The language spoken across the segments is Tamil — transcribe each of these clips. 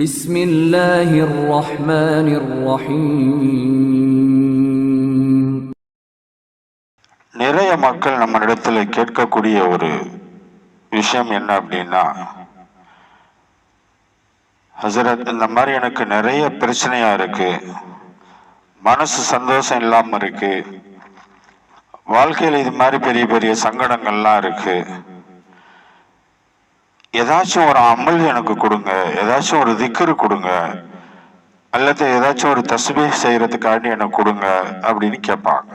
بسم الله الرحمن الرحيم நிறைய மக்கள் நம்ம இடத்துல கேட்கக்கூடிய ஒரு விஷயம் என்ன அப்படின்னா ஹசரத் இந்த மாதிரி எனக்கு நிறைய பிரச்சனையா இருக்கு மனசு சந்தோஷம் இல்லாம இருக்கு வாழ்க்கையில் இது மாதிரி பெரிய பெரிய சங்கடங்கள்லாம் இருக்கு ஏதாச்சும் ஒரு அமல் எனக்கு கொடுங்க. ஏதாச்சும் ஒரு திக்கரு கொடுங்க. அல்லது ஏதாச்சும் ஒரு தஸ்பீ செய்யறதுக்காண்டி எனக்கு கொடுங்க அப்படின்னு கேட்பாங்க.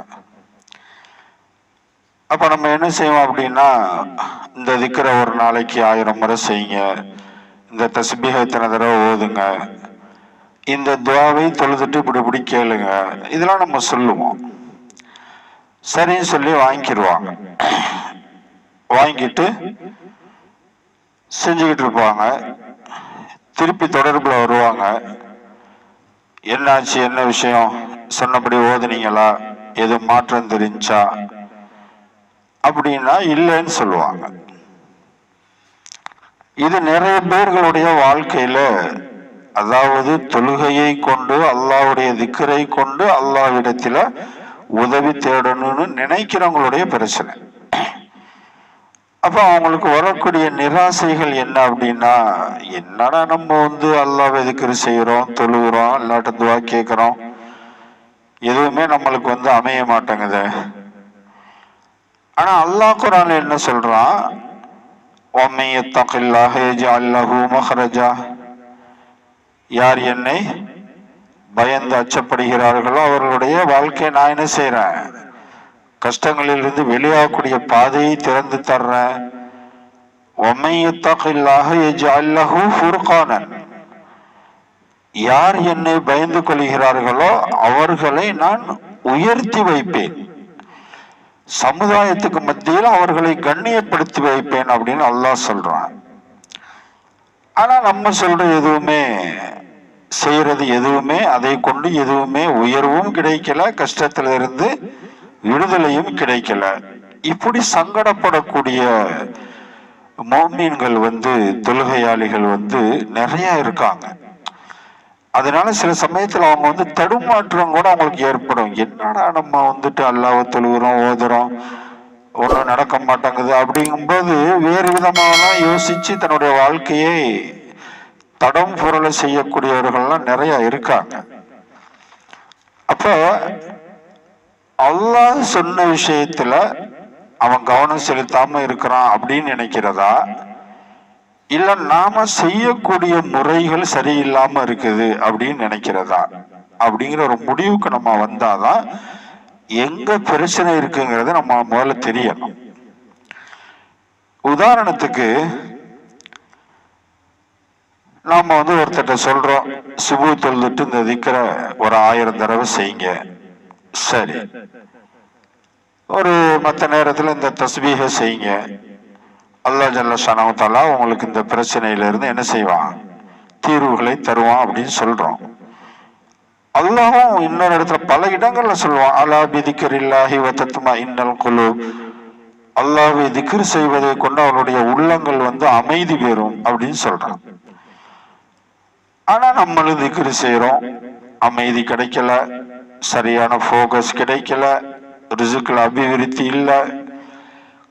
அப்ப நம்ம என்ன செய்வோம் அப்படின்னா இந்த திக்கரை ஒரு நாளைக்கு ஆயிரம் முறை செய்யுங்க. இந்த தஸ்பீக இத்தனை தடவை ஓதுங்க. இந்த துவாவை தொழுதுட்டு இப்படி இப்படி கேளுங்க. இதெல்லாம் நம்ம சொல்லுவோம். சரின்னு சொல்லி வாங்கிக்கிடுவாங்க வாங்கிட்டு செஞ்சுக்கிட்டு இருப்பாங்க. திருப்பி தொடர்புல வருவாங்க. என்னாச்சு என்ன விஷயம்? சொன்னபடி ஓதுனீங்களா? எதுவும் மாற்றம் தெரிஞ்சா? அப்படின்னா இல்லைன்னு சொல்லுவாங்க. இது நிறைய பேர்களுடைய வாழ்க்கையில அதாவது தொழுகையை கொண்டு அல்லாவுடைய திக்கரை கொண்டு அல்லாஹ்விடத்துல உதவி தேடணும்னு நினைக்கிறவங்களுடைய பிரச்சனை. அப்போ அவங்களுக்கு வரக்கூடிய நிராசைகள் என்ன அப்படின்னா என்னடா நம்ம வந்து அல்லாவை வெதுக்கிற செய்கிறோம் தொழுகிறோம் இல்லாட்ட துவா கேட்குறோம் எதுவுமே நம்மளுக்கு வந்து அமைய மாட்டேங்குது. ஆனால் அல்லாஹ் குரான் என்ன சொல்கிறான் ஒம்மைய தகில்லாஹேஜா அல்லஹூ மஹரஜா. யார் என்னை பயந்து அச்சப்படுகிறார்களோ அவர்களுடைய வாழ்க்கையை நான் என்ன செய்கிறேன் கஷ்டங்களிலிருந்து வெளியாகக்கூடிய பாதையை திறந்து தர்ற. யார் என்னை பயந்து கொள்கிறார்களோ அவர்களை நான் உயர்த்தி வைப்பேன். சமுதாயத்துக்கு மத்தியில் அவர்களை கண்ணியப்படுத்தி வைப்பேன் அப்படின்னு அல்லாஹ் சொல்றான். ஆனா நம்ம சொல்ற எதுவுமே செய்யறது எதுவுமே அதை கொண்டு எதுவுமே உயர்வும் கிடைக்கல கஷ்டத்திலிருந்து விடுதலையும் கிடைக்கல. இப்படி சங்கடப்படக்கூடிய மோமீன்கள் வந்து தொழுகையாளிகள் வந்து நிறைய இருக்காங்க. அதனால சில சமயத்தில் அவங்க வந்து தடுமாற்றம் கூட அவங்களுக்கு ஏற்படும். என்னடா நம்ம வந்துட்டு அல்லாஹ் தொழுகிறோம் ஓதுறோம் ஒன்றும் நடக்க மாட்டேங்குது அப்படிங்கும்போது வேறு விதமாகலாம் யோசிச்சு தன்னுடைய வாழ்க்கையை தடம் புரள செய்யக்கூடியவர்கள்லாம் நிறைய இருக்காங்க. அப்போ அல்லாஹ் சொன்ன விஷயத்துல அவன் கவனம் செலுத்தாம இருக்கிறான் அப்படின்னு நினைக்கிறதா? இல்ல நாம செய்யக்கூடிய முறைகள் சரியில்லாம இருக்குது அப்படின்னு நினைக்கிறதா? அப்படிங்கிற ஒரு முடிவுக்கு நம்ம வந்தாதான் எங்க பிரச்சனை இருக்குங்கிறத நம்ம முதல்ல தெரியணும். உதாரணத்துக்கு நாம வந்து ஒருத்தட்ட சொல்றோம் சுபு தொழுதுட்டு இந்த திக்கிற ஒரு ஆயிரம் தடவை செய்யுங்க. சரி. ஒரு மற்ற நேரத்தில் இந்த தஸ்பீக செய்யுங்க. அல்லா ஜல்ல சனவத்தாலா உங்களுக்கு இந்த பிரச்சனையில இருந்து என்ன செய்வான்? தீர்வுகளை தருவான் அப்படின்னு சொல்றோம். அல்லாஹும் இன்னொரு இடத்துல பல இடங்கள்ல சொல்லுவான் அல்லா பிதிக்கர் இல்லாஹி வத்தத்துமா இன்னல் குழு அல்லாஹை திக்ர் செய்வதை கொண்டு அவருடைய உள்ளங்கள் வந்து அமைதி பெறும் அப்படின்னு சொல்றான். ஆனா நம்மளும் திக்ரு செய்யறோம் அமைதி கிடைக்கல. சரியான ஃபோக்கஸ் கிடைக்கல ரிசுக்கில் அபிவிருத்தி இல்லை.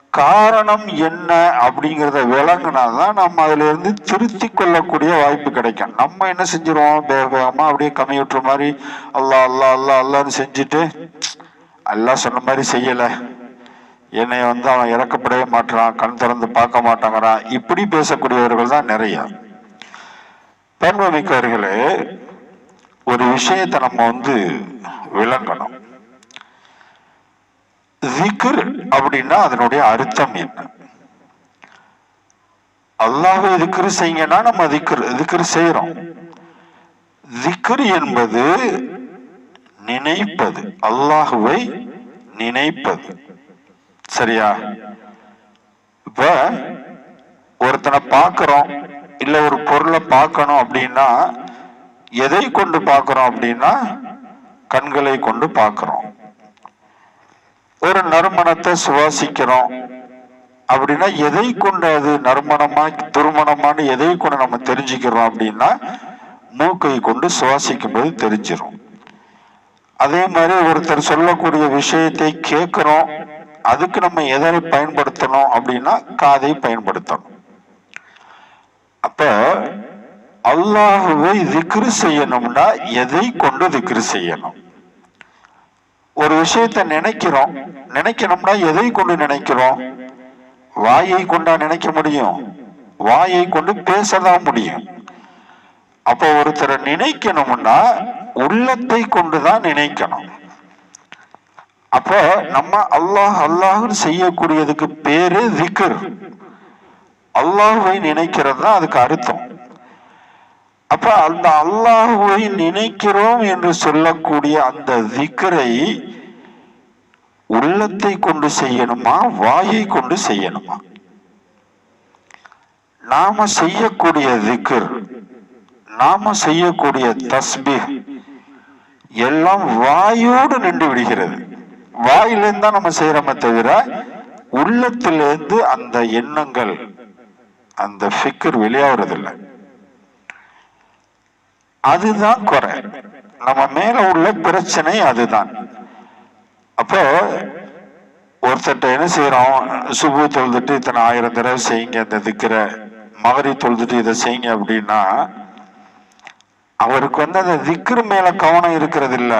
காரணம் என்ன அப்படிங்கிறத விளங்குனாதான் நம்ம அதுலேருந்து திருத்தி கொள்ளக்கூடிய வாய்ப்பு கிடைக்கும். நம்ம என்ன செஞ்சிருவோம்? வேக வேகமாக அப்படியே கம்மி விட்டுற மாதிரி அல்லா அல்லா அல்லா அல்லான்னு செஞ்சுட்டு எல்லாம் சொன்ன மாதிரி செய்யலை. என்னை வந்து அவன் இறக்கப்படவே மாட்டான் கண் திறந்து பார்க்க மாட்டாங்கிறான். இப்படி பேசக்கூடியவர்கள் தான் நிறைய. பெண்மமிக்கவர்களே ஒரு விஷயத்தை நம்ம வந்து விளங்கணும். திக்ர் அப்படின்னா அதனுடைய அர்த்தம் என்ன? அல்லாவை திக்ரு செய்யுங்கன்னா நம்ம திக்ர் திக்ரு செய்யறோம் திக்ர் என்பது நினைப்பது அல்லாஹுவை நினைப்பது. சரியா? இப்ப ஒருத்தனை பார்க்கிறோம் இல்ல ஒரு பொருளை பார்க்கணும் அப்படின்னா எதை கொண்டு பார்க்கிறோம் அப்படின்னா கண்களை கொண்டு பார்க்கிறோம். ஒரு நறுமணத்தை சுவாசிக்கிறோம் அப்படின்னா எதை கொண்டு அது நறுமணமா துருமணமான்னு எதை கொண்டு நம்ம தெரிஞ்சுக்கிறோம் அப்படின்னா மூக்கை கொண்டு சுவாசிக்கும் போது தெரிஞ்சிடும் அதே மாதிரி ஒருத்தர் சொல்லக்கூடிய விஷயத்தை கேட்கிறோம் அதுக்கு நம்ம எதை பயன்படுத்தணும் அப்படின்னா காதை பயன்படுத்தணும். அப்போ அல்லாஹுவை திக்ரு செய்யணும்னா எதை கொண்டு திக்ரு செய்யணும்? ஒரு விஷயத்தை நினைக்கிறோம். நினைக்கணும்னா எதை கொண்டு நினைக்கிறோம்? வாயை கொண்டா நினைக்க முடியும். வாயை கொண்டு பேசதான் முடியும். அப்போ ஒருத்தரை நினைக்கணும்னா உள்ளத்தை கொண்டுதான் நினைக்கணும். அப்போ நம்ம அல்லாஹ் அல்லாஹ்னு செய்யக்கூடியதுக்கு பேரு திக்ர். அல்லாஹுவை நினைக்கிறது தான் அதுக்கு அர்த்தம். அப்ப அந்த அல்லாஹுவை நினைக்கிறோம் என்று சொல்லக்கூடிய அந்த திக்கரை உள்ளத்தை கொண்டு செய்யணுமா? வாயை கொண்டு செய்யணுமா? நாம செய்யக்கூடிய திக்கர் நாம செய்யக்கூடிய தஸ்பி எல்லாம் வாயோடு நின்று விடுகிறது. வாயிலிருந்து தான் நம்ம செய்யறோமே தவிர உள்ளத்திலிருந்து அந்த எண்ணங்கள் அந்த ஃபிக்கர் வெளியாகிறதில்லை அதுதான் குறை. நம்ம மேல உள்ள பிரச்சனை அதுதான். அப்போ ஒருத்தட்ட என்ன செய்யறோம் சுபு தொழுதுட்டு இத்தனை ஆயிரம் தடவை செய்யுங்க இந்த திக்கிற. மகரி தொழுதுட்டு இதை செய்யுங்க அப்படின்னா அவருக்கு வந்து அந்த திக்ரு மேல கவனம் இருக்கிறது இல்ல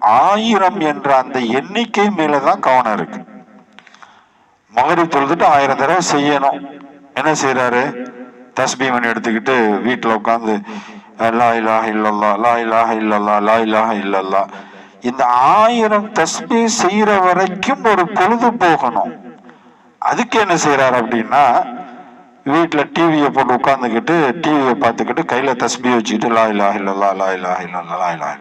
ஆயிரம் என்ற அந்த எண்ணிக்கை மேலதான் கவனம் இருக்கு. மகரி தொழுதுட்டு ஆயிரம் தடவை செய்யணும். என்ன செய்யறாரு தஸ்பீமன் எடுத்துக்கிட்டு வீட்டில் உட்காந்து லா இலாஹ இல்லல்லா லா இலாஹ இல்லல்லா லா இலாஹ இல்லல்லா இந்த ஆயிரம் தஸ்பி செய்யற வரைக்கும் ஒரு பொழுது போகணும். அதுக்கு என்ன செய்யறாரு அப்படின்னா வீட்டில் டிவியை போட்டு உட்காந்துக்கிட்டு டிவியை பார்த்துக்கிட்டு கையில் தஸ்பி வச்சுக்கிட்டு லா இலாஹ இல்லல்லா லா இல்லா இல்லல்லா லா இலாஹ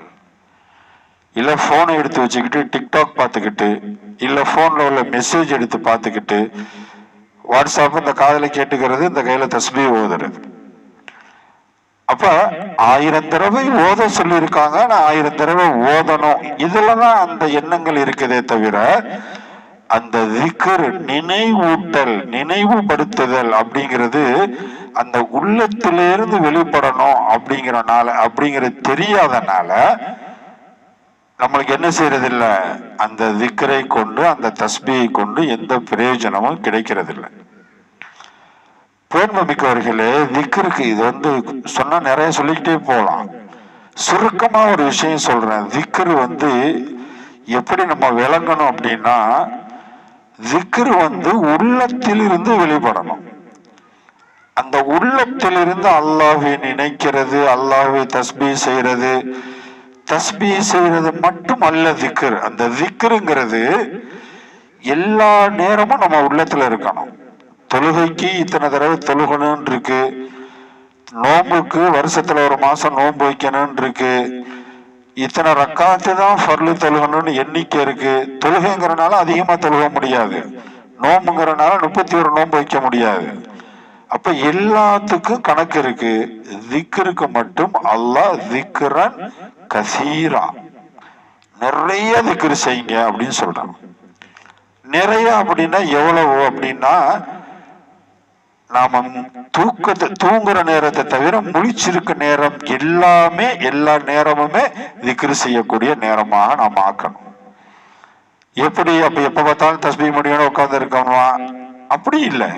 இல்லை ஃபோனை எடுத்து வச்சுக்கிட்டு டிக்டாக் பார்த்துக்கிட்டு இல்லை ஃபோனில் உள்ள மெசேஜ் எடுத்து பார்த்துக்கிட்டு வாட்ஸ்அப் இந்த காதலை கேட்டுக்கிறது இந்த கையில் தஸ்பி ஓதுறது. அப்ப ஆயிரம் தடவை ஓத சொல்லியிருக்காங்க நான் ஆயிரம் தடவை ஓதணும். இதுலதான் அந்த எண்ணங்கள் இருக்குதே தவிர அந்த திக்கர் நினைவூட்டல் நினைவுபடுத்துதல் அப்படிங்கிறது அந்த உள்ளத்திலிருந்து வெளிப்படணும் அப்படிங்கிறனால அப்படிங்கிறது தெரியாதனால நம்மளுக்கு என்ன செய்யறது இல்லை அந்த திக்கரை கொண்டு அந்த தஸ்பியை கொண்டு எந்த பிரயோஜனமும் கிடைக்கிறது இல்லை மிக்கவர்களே திக்ருக்கு இது வந்து சொன்னா நிறைய சொல்லிக்கிட்டே போகலாம் சுருக்கமா ஒரு விஷயம் சொல்றேன். திக்ரு வந்து எப்படி நம்ம விளங்கணும் அப்படின்னா திக்ரு வந்து உள்ளத்திலிருந்து வெளிப்படணும். அந்த உள்ளத்திலிருந்து அல்லாஹை நினைக்கிறது அல்லாஹை தஸ்பீ செய்யறது தஸ்பீ செய்யறது மட்டும் அல்ல திக்கர் அந்த திக்ருங்கிறது எல்லா நேரமும் நம்ம உள்ளத்துல இருக்கணும். தொழுகைக்கு இத்தனை தடவை தொழுகணும்னு இருக்கு நோம்புக்கு வருஷத்துல ஒரு மாசம் நோன்பு வைக்கணும்னு இருக்கு இத்தனை ரக்காத்து தான் ஃபர்லு தொழுகணும்னு எண்ணிக்கை இருக்கு. தொழுகைங்கிறனால அதிகமா தொழுக முடியாது. நோம்புங்கிறனால முப்பத்தி ஒரு நோன்பு வைக்க முடியாது. அப்ப எல்லாத்துக்கும் கணக்கு இருக்கு. திக்கருக்கு மட்டும் அல்லாஹ் திக்ரன் கசீரா. நிறைய திக்ரு செய்யுங்க அப்படின்னு சொல்றாங்க நிறைய அப்படின்னா எவ்வளவு அப்படின்னா நாம தூக்கத்தை தூங்குற நேரத்தை தவிர முழிச்சிருக்க நேரம் எல்லாமே எல்லா நேரமுமே திக்ரு செய்யக்கூடிய நேரமாக நாம் ஆக்கணும். எப்படி அப்ப எப்ப பார்த்தாலும் தஸ்பி முடியும் உட்கார்ந்து இருக்கணுமா அப்படி இல்லை.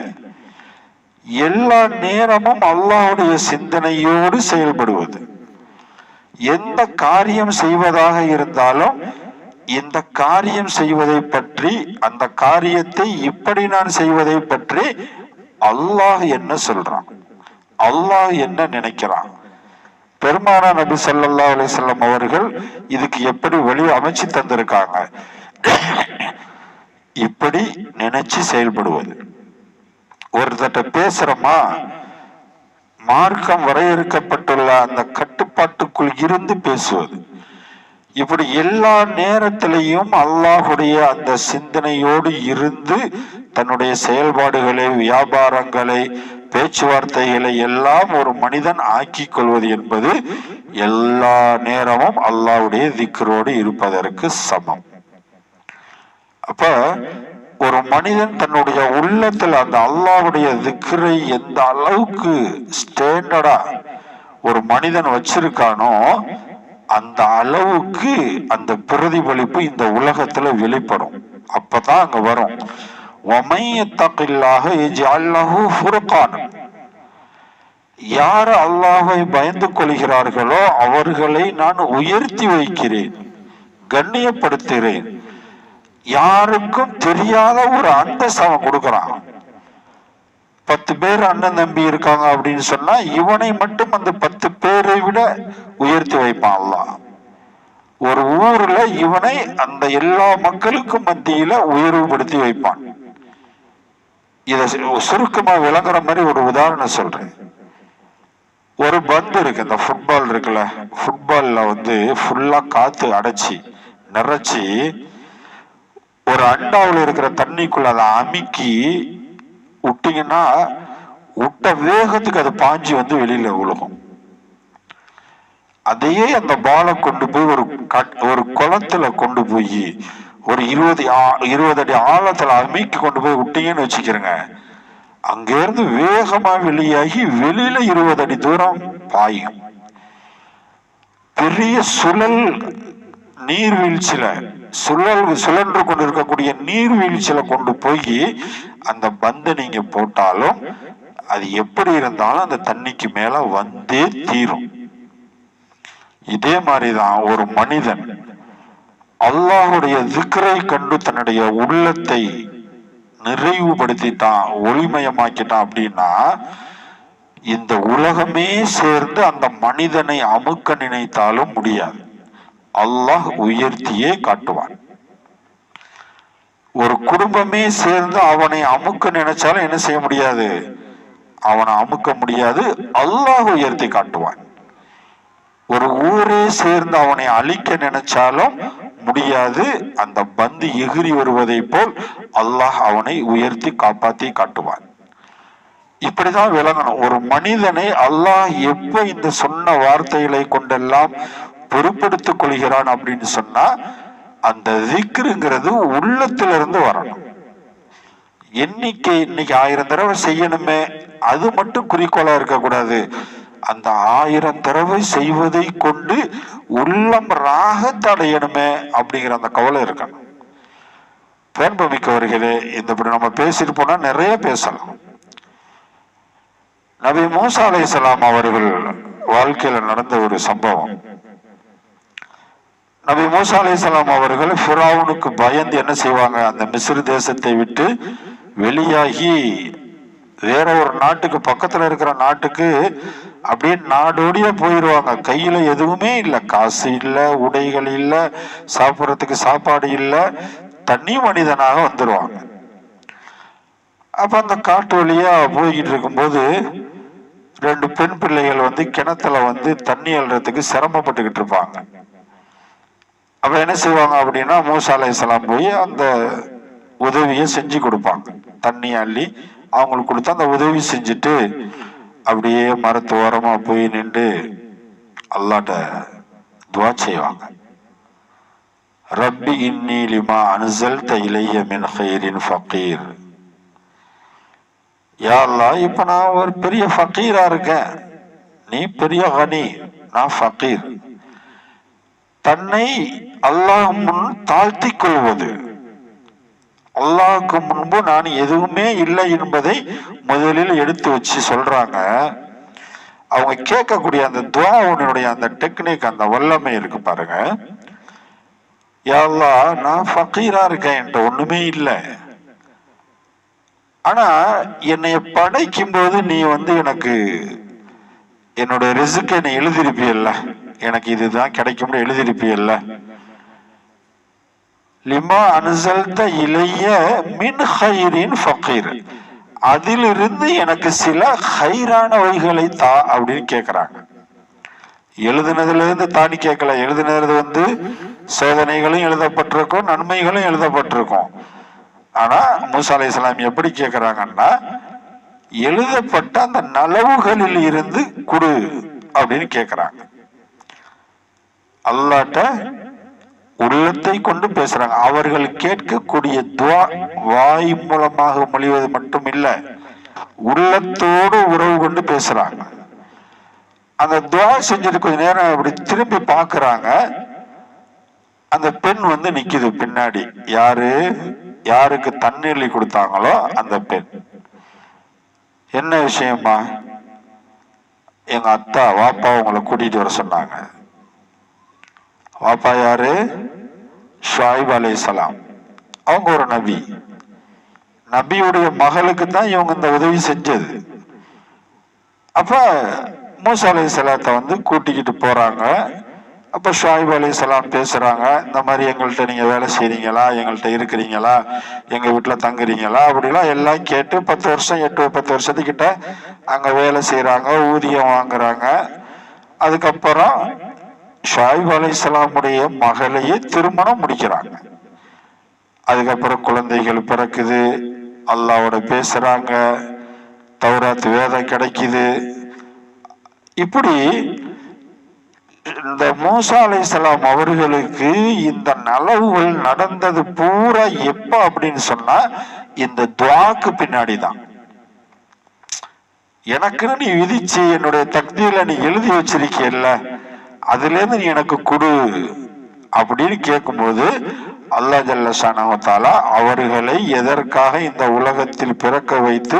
எல்லா நேரமும் அல்லாவுடைய சிந்தனையோடு செயல்படுவது. எந்த காரியம் செய்வதாக இருந்தாலும் இந்த காரியம் செய்வதை பற்றி அந்த காரியத்தை இப்படி நான் செய்வதை பற்றி அல்லாஹ் என்ன சொல்றான்? அல்லாஹ் என்ன நினைக்கிறான்? பெருமானா நபி சல்லா அலிசல்லம் அவர்கள் இதுக்கு எப்படி வழி அமைச்சு தந்திருக்காங்க? இப்படி நினைச்சு செயல்படுவது. ஒருத்தட்ட பேசுறோமா? மார்க்கம் வரையறுக்கப்பட்டுள்ள அந்த கட்டுப்பாட்டுக்குள் இருந்து பேசுவது. இப்படி எல்லா நேரத்திலையும் அல்லாஹுடைய அந்த சிந்தனையோடு இருந்து தன்னுடைய செயல்பாடுகளை வியாபாரங்களை பேச்சுவார்த்தைகளை எல்லாம் ஒரு மனிதன் ஆக்கி கொள்வது என்பது எல்லா நேரமும் அல்லாவுடைய திக்கரோடு இருப்பதற்கு சமம். அப்ப ஒரு மனிதன் தன்னுடைய உள்ளத்துல அந்த அல்லாஹ்வுடைய திக்கரை எந்த அளவுக்கு ஸ்டாண்டர்டா ஒரு மனிதன் வச்சிருக்கானோ அந்த அளவுக்கு அந்த பிரதிபலிப்பு இந்த உலகத்துல வெளிப்படும். அப்பதான் அங்க வரும். யார் அல்லாஹை பயந்து கொள்கிறார்களோ அவர்களை நான் உயர்த்தி வைக்கிறேன் கண்ணியப்படுத்துகிறேன். யாருக்கும் தெரியாத ஒரு அந்தஸ்து அவன் பத்து பேர் அண்ணன் தம்பி இருக்காங்க அப்படின்னு சொன்னா இவனை மட்டும் அந்த பத்து பேரை விட உயர்த்தி வைப்பான் ஒரு ஊர்ல இவனை அந்த எல்லா மக்களுக்கும் மத்தியில உயர்வுபடுத்தி வைப்பான். இத சுருக்கமா விளங்குற மாதிரி ஒரு உதாரணம் சொல்றேன். ஒரு பந்து இருக்கு இந்த ஃபுட்பால் இருக்குல்ல ஃபுட்பால்ல வந்து ஃபுல்லா காத்து அடைச்சி நிறைச்சி ஒரு அண்டாவில் இருக்கிற தண்ணிக்குள்ள அதை அமுக்கி விட்டீங்கன்னா விட்ட வேகத்துக்கு அது பாஞ்சு வந்து வெளியில விழுகும் அதையே அந்த பாலை கொண்டு போய் ஒரு கட் ஒரு குளத்துல கொண்டு போய் ஒரு இருபது ஆ- இருபது அடி ஆழத்துல அமைக்கி கொண்டு போய் விட்டீங்கன்னு வச்சுக்கிறேங்க. அங்கிருந்து வேகமா வெளியாகி வெளியில இருபது அடி தூரம் பாயும். பெரிய சுழல் நீர்வீழ்ச்சியில சுழல் சுழன்று கொண்டு இருக்கக்கூடிய நீர்வீழ்ச்சியில கொண்டு போய் அந்த பந்தை நீங்க போட்டாலும் அது எப்படி இருந்தாலும் அந்த தண்ணிக்கு மேல வந்தே தீரும். இதே மாதிரிதான் ஒரு மனிதன் அல்லாஹுடைய சிக்கரை கண்டு தன்னுடைய உள்ளத்தை நிறைவுபடுத்திட்டான் ஒளிமயமாக்கிட்டான் அப்படின்னா இந்த உலகமே சேர்ந்து அந்த மனிதனை அமுக்க நினைத்தாலும் முடியாது. அல்லாஹ் உயர்த்தியே காட்டுவான். ஒரு குடும்பமே சேர்ந்து அவனை அமுக்க நினைச்சாலும் என்ன செய்ய முடியாது? அவனை அமுக்க முடியாது. அல்லாஹ் உயர்த்தி காட்டுவான். ஒரு ஊரே சேர்ந்து அவனை அழிக்க நினைச்சாலும் முடியாது. அந்த பந்து எகிரி வருவதை போல் அல்லாஹ் அவனை உயர்த்தி காப்பாத்தி காட்டுவான். இப்படிதான் விளங்கணும். ஒரு மனிதனை அல்லாஹ் எப்ப இந்த சொன்ன வார்த்தைகளை கொண்டெல்லாம் பொறுப்படுத்திக் கொள்கிறான் அப்படின்னு சொன்னா அந்த திக்ருங்கிறது உள்ளத்திலிருந்து வரணும். எண்ணிக்கை இன்னைக்கு ஆயிரம் தடவை செய்யணுமே அது மட்டும் குறிக்கோளா இருக்கக்கூடாது. அந்த ஆயிரம் தடவை செய்வதை கொண்டு உள்ளம் ராகத்தை அடையணுமே அப்படிங்கிற அந்த கவலை இருக்கணும். பேன்பமிக்கவர்களே இந்த நம்ம பேசிட்டு போனா நிறைய பேசலாம். நபி மூசா அலை அவர்கள் வாழ்க்கையில நடந்த ஒரு சம்பவம். நபி மூசா அலிசலாம் அவர்கள் ஃபிரௌனுக்கு பயந்து என்ன செய்வாங்க? அந்த மிஸ்ரு தேசத்தை விட்டு வெளியாகி வேற ஒரு நாட்டுக்கு பக்கத்துல இருக்கிற நாட்டுக்கு அப்படியே நாடோடிய போயிடுவாங்க கையில எதுவுமே இல்லை. காசு இல்லை உடைகள் இல்லை சாப்பிட்றதுக்கு சாப்பாடு இல்லை. தனி மனிதனாக வந்துடுவாங்க அப்ப அந்த காட்டு வழியா போய்கிட்டு இருக்கும்போது ரெண்டு பெண் பிள்ளைகள் வந்து கிணத்துல வந்து தண்ணி அள்ளுறதுக்கு சிரமப்பட்டுக்கிட்டு இருப்பாங்க. அப்ப என்ன செய்வாங்க அப்படின்னா மூசா அலைஹிஸ்ஸலாம் போய் அந்த உதவியை செஞ்சு கொடுப்பாங்க. தண்ணி அள்ளி அவங்களுக்கு கொடுத்து அந்த உதவி செஞ்சுட்டு அப்படியே மரத்து ஓரமா போய் நின்று அல்லாட்ட துவா செய்வாங்க. ரப்பி இன்னி லிமா அன்சல்த இலைய மின் ஹைரின் ஃபக்கீர் யா இப்போ நான் ஒரு பெரிய ஃபக்கீராக இருக்கேன். நீ பெரிய கனி நான் ஃபக்கீர் தன்னை அல்லாஹ் முன் தாழ்த்தி கொள்வது. அல்லாஹுக்கு முன்பு நான் எதுவுமே இல்லை என்பதை முதலில் எடுத்து வச்சு சொல்றாங்க. அவங்க கேட்கக்கூடிய அந்த துவாவுனுடைய அந்த டெக்னிக் அந்த வல்லமை இருக்கு பாருங்க. யா நான் ஃபக்கீரா இருக்கேன் என்கிட்ட ஒண்ணுமே இல்லை. ஆனா என்னைய படைக்கும் போது நீ வந்து எனக்கு என்னோட ரிசுக்கை நீ எழுதிருப்பியல்ல எனக்கு இதுதான் கிடைக்கும்னு எழுதிருப்பியல்ல லிமா அனுசல்த இளைய மின் ஹைரின் ஃபக்கீர் அதிலிருந்து எனக்கு சில ஹைரானவைகளை தா அப்படின்னு கேட்குறாங்க எழுதுனதுலேருந்து தாண்டி கேட்கல எழுதுனது வந்து சோதனைகளும் எழுதப்பட்டிருக்கும் நன்மைகளும் எழுதப்பட்டிருக்கும். ஆனால் மூசா அலை எப்படி கேட்குறாங்கன்னா எழுதப்பட்ட அந்த நலவுகளில் இருந்து கொடு அப்படின்னு கேட்குறாங்க அல்லாட்ட உள்ளத்தை கொண்டு பேசுறாங்க. அவர்கள் கேட்கக்கூடிய துவா வாய் மூலமாக மொழிவது மட்டும் இல்லை உள்ளத்தோடு உறவு கொண்டு பேசுறாங்க. அந்த துவா செஞ்சது கொஞ்ச நேரம் அப்படி திரும்பி பார்க்கறாங்க. அந்த பெண் வந்து நிக்குது பின்னாடி. யாரு? யாருக்கு தண்ணீர்லி கொடுத்தாங்களோ அந்த பெண். என்ன விஷயமா எங்க அத்தா வாப்பா உங்களை கூட்டிட்டு வர சொன்னாங்க. பாப்பா யாரு? ஷாயிப் சலாம் அவங்க ஒரு நபி. நபியுடைய மகளுக்கு தான் இவங்க இந்த உதவி செஞ்சது. அப்ப மூசா சலாத்தை வந்து கூட்டிக்கிட்டு போறாங்க. அப்ப ஷாயிப் சலாம் பேசுறாங்க இந்த மாதிரி எங்கள்கிட்ட நீங்க வேலை செய்றீங்களா? எங்கள்கிட்ட இருக்கிறீங்களா? எங்க வீட்டுல தங்குறீங்களா? அப்படிலாம் எல்லாம் கேட்டு பத்து வருஷம் எட்டு பத்து வருஷத்துக்கிட்ட அங்க வேலை செய்கிறாங்க ஊதியம் வாங்குறாங்க. அதுக்கப்புறம் ஷாயிப் அலைஹிஸ்ஸலாமுடைய மகளையே திருமணம் முடிக்கிறாங்க. அதுக்கப்புறம் குழந்தைகள் பிறக்குது அல்லாவோட பேசுறாங்க தௌராத் வேதம் கிடைக்குது. இப்படி இந்த மூசா அலைஹிஸ்ஸலாம் அவர்களுக்கு இந்த நலவுகள் நடந்தது பூரா எப்ப அப்படின்னு சொன்னா இந்த துவாக்கு பின்னாடி தான் எனக்குன்னு நீ விதிச்சு என்னுடைய தக்தியில நீ எழுதி வச்சிருக்கியல்ல அதுலேருந்து நீ எனக்கு கொடு அப்படின்னு கேட்கும்போது அல்லாஹ் ஜல்லசானவத்தாலா அவர்களை எதற்காக இந்த உலகத்தில் பிறக்க வைத்து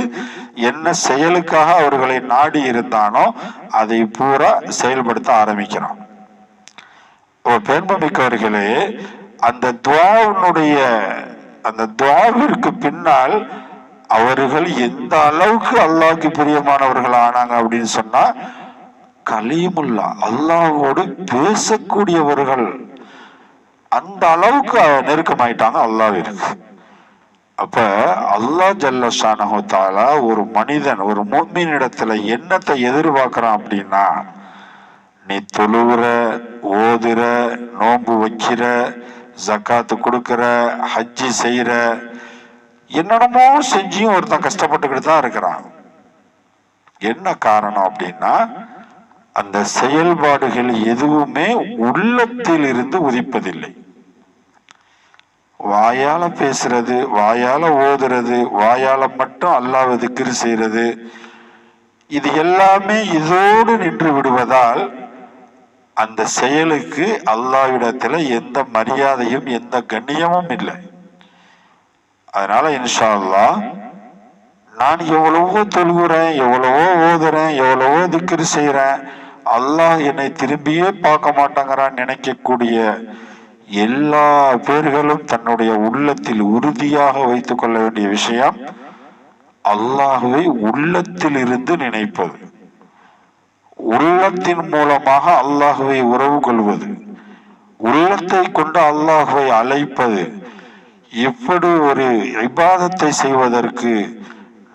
என்ன செயலுக்காக அவர்களை நாடி இருந்தானோ அதை பூரா செயல்படுத்த ஆரம்பிக்கிறான். ஓ அந்த துவாவினுடைய அந்த துவாவிற்கு பின்னால் அவர்கள் எந்த அளவுக்கு அல்லாவுக்கு பிரியமானவர்கள் ஆனாங்க அப்படின்னு சொன்னா கலீமுல்லா அல்லாவோடு பேசக்கூடியவர்கள் அந்த அளவுக்கு நெருக்கமாயிட்டாங்க அல்லாவிற்கு அப்ப அல்லாஹ் ஜல்லஷானஹு ஒரு மனிதன் ஒரு முக்மின் இடத்துல என்னத்தை எதிர்பார்க்கிறான் அப்படின்னா நீ தொழுவுற ஓதுற நோன்பு வைக்கிற ஜக்காத்து கொடுக்கிற ஹஜ்ஜி செய்யற என்னென்னமோ செஞ்சியும் ஒருத்தன் கஷ்டப்பட்டுக்கிட்டு தான் இருக்கிறான். என்ன காரணம் அப்படின்னா அந்த செயல்பாடுகள் எதுவுமே உள்ளத்தில் இருந்து உதிப்பதில்லை. வாயால பேசுறது வாயால ஓதுறது வாயால மட்டும் அல்லாஹ் திக்ரு செய்யறது இது எல்லாமே இதோடு நின்று விடுவதால் அந்த செயலுக்கு அல்லாவிடத்துல எந்த மரியாதையும் எந்த கண்ணியமும் இல்லை. அதனால இன்ஷா அல்லாஹ் நான் எவ்வளவோ தொழுகிறேன் எவ்வளவோ ஓதுறேன் எவ்வளவோ திக்கிரி செய்கிறேன் அல்லாஹ் என்னை திரும்பியே பார்க்க மாட்டாங்கிறான் நினைக்கக்கூடிய எல்லா பேர்களும் தன்னுடைய உள்ளத்தில் உறுதியாக வைத்துக் கொள்ள வேண்டிய விஷயம் அல்லாஹுவை உள்ளத்தில் இருந்து நினைப்பது. உள்ளத்தின் மூலமாக அல்லாஹுவை உறவு கொள்வது. உள்ளத்தை கொண்டு அல்லாஹுவை அழைப்பது. இப்படி ஒரு விவாதத்தை செய்வதற்கு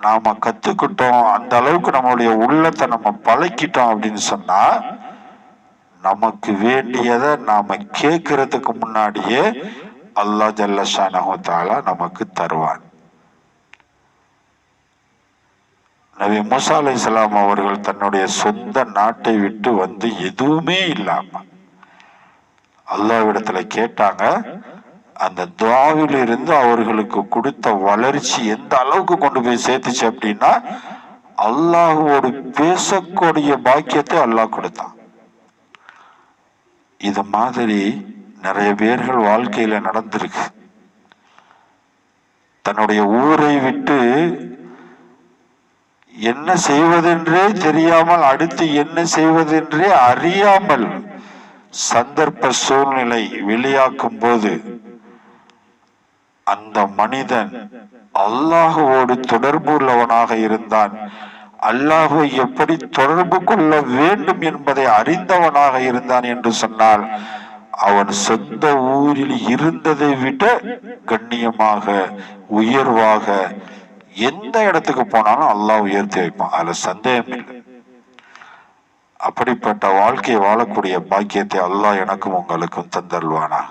நாம கத்துக்கிட்டோம். அந்த அளவுக்கு நம்மளுடைய உள்ளத்தை நம்ம பழக்கிட்டோம் அப்படின்னு சொன்னா நமக்கு வேண்டியதை நாம கேட்கறதுக்கு முன்னாடியே அல்லாஹ் ஜல்லஷானஹு தாலா நமக்கு தருவான். நபி மூசா இஸ்லாம் அவர்கள் தன்னுடைய சொந்த நாட்டை விட்டு வந்து எதுவுமே இல்லாம அல்லாவிடத்துல கேட்டாங்க அந்த துவாவில இருந்து அவர்களுக்கு கொடுத்த வளர்ச்சி எந்த அளவுக்கு கொண்டு போய் சேர்த்துச்சு அப்படின்னா அல்லாஹுவோடு பேசக்கூடிய பாக்கியத்தை அல்லாஹ் கொடுத்தான். இது மாதிரி நிறைய பேர்கள் வாழ்க்கையில நடந்திருக்கு. தன்னுடைய ஊரை விட்டு என்ன செய்வதென்றே தெரியாமல் அடுத்து என்ன செய்வதென்றே அறியாமல் சந்தர்ப்ப சூழ்நிலை வெளியாக்கும் போது அந்த மனிதன் அல்லாஹுவோடு தொடர்பு உள்ளவனாக இருந்தான். அல்லாஹுவை எப்படி தொடர்பு கொள்ள வேண்டும் என்பதை அறிந்தவனாக இருந்தான் என்று சொன்னால் அவன் சொந்த ஊரில் இருந்ததை விட கண்ணியமாக உயர்வாக எந்த இடத்துக்கு போனாலும் அல்லாஹ் உயர்த்தி வைப்பான். அதுல சந்தேகம் இல்லை. அப்படிப்பட்ட வாழ்க்கையை வாழக்கூடிய பாக்கியத்தை அல்லாஹ் எனக்கும் உங்களுக்கும் தந்தருள்வானாக.